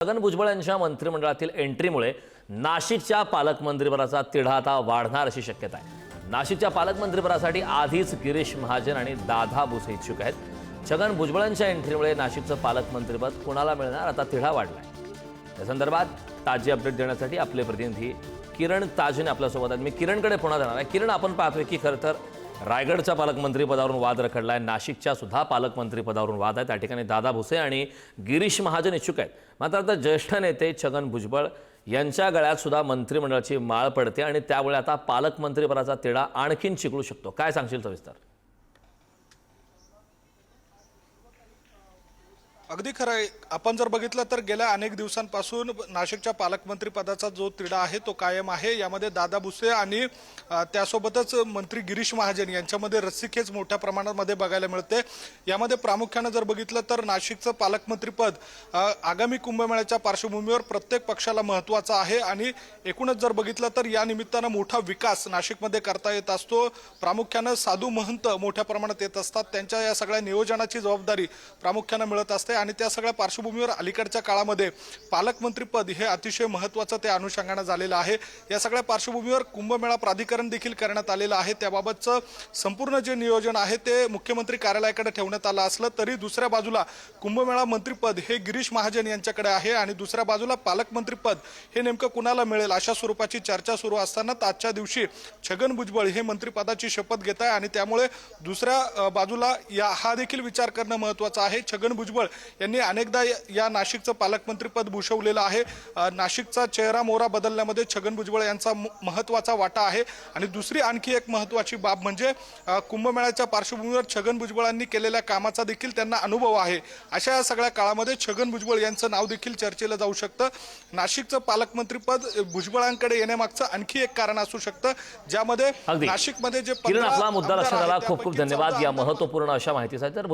छगन भुजबळ यांच्या मंत्रिमंडळातील एंट्रीमुळे नाशिकच्या पालकमंत्रीपदाचा तिढा आता वाढणार अशी शक्यता आहे. नाशिकच्या पालकमंत्रीपदासाठी आधीच गिरीश महाजन आणि दादा भुसे इच्छुक आहेत. छगन भुजबळांच्या एंट्रीमुळे नाशिकचं पालकमंत्रीपद कुणाला मिळणार? आता तिढा वाढलाय. या संदर्भात ताजी अपडेट देण्यासाठी आपले प्रतिनिधी किरण ताजने आपल्यासोबत आहेत. मी किरणकडे पुन्हा जाणार आहे. किरण आपण पाहतोय की खरं तर रायगडच्या पालकमंत्रीपदावरून वाद रखडलाय. नाशिकच्या सुद्धा पालकमंत्रीपदावरून वाद आहे. त्या ठिकाणी दादा भुसे आणि गिरीश महाजन इच्छुक आहेत. मात्र आता ज्येष्ठ नेते छगन भुजबळ यांच्या गळ्यात सुद्धा मंत्रिमंडळाची माळ पडते आणि त्यामुळे आता पालकमंत्रीपदाचा तिढा आणखीन चिकळू शकतो. काय सांगशील सविस्तर? अगदी खरं आहे. आपण जर बघितलं तर गेल्या अनेक दिवसांपासून नाशिकच्या पालकमंत्री पदाचा जो तिढा आहे तो कायम आहे. यामध्ये दादा भुसे आणि त्यासोबतच मंत्री गिरीश महाजन यांच्यामध्ये रस्सीखेच मोठ्या प्रमाणामध्ये बघायला मिळते. यामध्ये प्रामुख्यानं जर बघितलं तर नाशिकचं पालकमंत्रीपद आगामी कुंभमेळ्याच्या पार्श्वभूमीवर प्रत्येक पक्षाला महत्वाचं आहे. आणि एकूणच जर बघितलं तर या निमित्तानं मोठा विकास नाशिकमध्ये करता येत असतो. प्रामुख्यानं साधू महंत मोठ्या प्रमाणात येत असतात. त्यांच्या या सगळ्या नियोजनाची जबाबदारी प्रामुख्यानं मिळत असते. आणि त्या सगळ्या पार्श्वभूमीवर अलीकडच्या काळामध्ये पालकमंत्रीपद हे अतिशय महत्वाचं त्या अनुषंगानं झालेलं आहे. या सगळ्या पार्श्वभूमीवर कुंभमेळा प्राधिकरण देखील करण्यात आलेलं आहे. त्याबाबतचं संपूर्ण जे नियोजन आहे ते मुख्यमंत्री कार्यालयाकडे ठेवण्यात आलं असलं तरी दुसऱ्या बाजूला कुंभमेळा मंत्रीपद हे गिरीश महाजन यांच्याकडे आहे आणि दुसऱ्या बाजूला पालकमंत्रीपद हे नेमकं कुणाला मिळेल अशा स्वरूपाची चर्चा सुरू असताना आजच्या दिवशी छगन भुजबळ हे मंत्रिपदाची शपथ घेत आहे आणि त्यामुळे दुसऱ्या बाजूला या हा देखील विचार करणं महत्वाचं आहे. छगन भुजबळ यांनी अनेकदा या- नाशिकचं पालकमंत्रीपद भूषवलेलं आहे. नाशिकचा चेहरा मोहरा बदलण्यामध्ये छगन भुजबळ यांचा म- महत्त्वाचा वाटा आहे. आणि दुसरी आणखी एक महत्वाची बाब म्हणजे कुंभमेळ्याच्या पार्श्वभूमीवर छगन भुजबळांनी केलेल्या कामाचा देखील त्यांना अनुभव आहे. अशा या सगळ्या काळामध्ये छगन भुजबळ यांचं नाव देखील चर्चेला जाऊ शकतं. नाशिकचं पालकमंत्रीपद भुजबळांकडे येण्यामागचं आणखी एक कारण असू शकतं ज्यामध्ये. नाशिकमध्ये जे किरण 15 आपला मुद्दा लक्षात आला. खूप खूप धन्यवाद. 14 या महत्त्वपूर्ण अशा माहितीसाठी. तर